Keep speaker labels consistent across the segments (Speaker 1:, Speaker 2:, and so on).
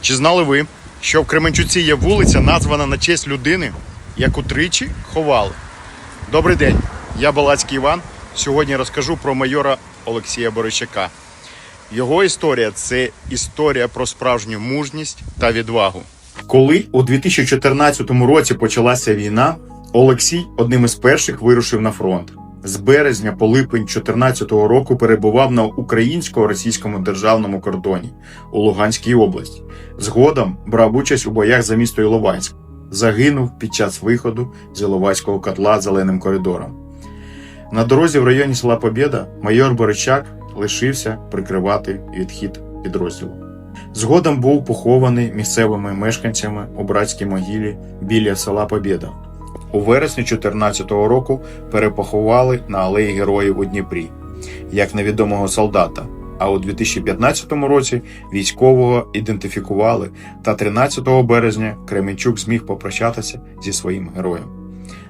Speaker 1: Чи знали ви, що в Кременчуці є вулиця, названа на честь людини, яку тричі ховали? Добрий день, я Балацький Іван. Сьогодні розкажу про майора Олексія Борищака. Його історія це історія про справжню мужність та відвагу. Коли у 2014 році почалася війна, Олексій одним із перших вирушив на фронт. З березня по липень 2014 року перебував на українсько-російському державному кордоні у Луганській області. Згодом брав участь у боях за місто Іловайськ. Загинув під час виходу з Іловайського котла зеленим коридором. На дорозі в районі села Побєда майор Боричак лишився прикривати відхід підрозділу. Згодом був похований місцевими мешканцями у братській могилі біля села Побєда. У вересні 2014 року перепоховали на алеї Героїв у Дніпрі як невідомого солдата. А у 2015 році військового ідентифікували, та 13 березня Кременчук зміг попрощатися зі своїм героєм.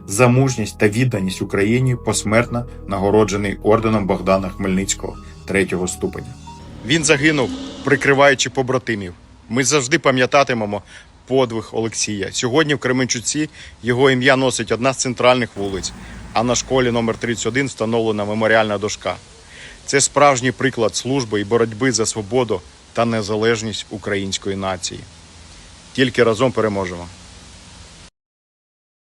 Speaker 1: За мужність та відданість Україні посмертно нагороджений орденом Богдана Хмельницького третього ступеня. Він загинув, прикриваючи побратимів. Ми завжди пам'ятатимемо подвиг Олексія. Сьогодні в Кременчуці його ім'я носить одна з центральних вулиць, а на школі номер 31 встановлена меморіальна дошка. Це справжній приклад служби і боротьби за свободу та незалежність української нації. Тільки разом переможемо.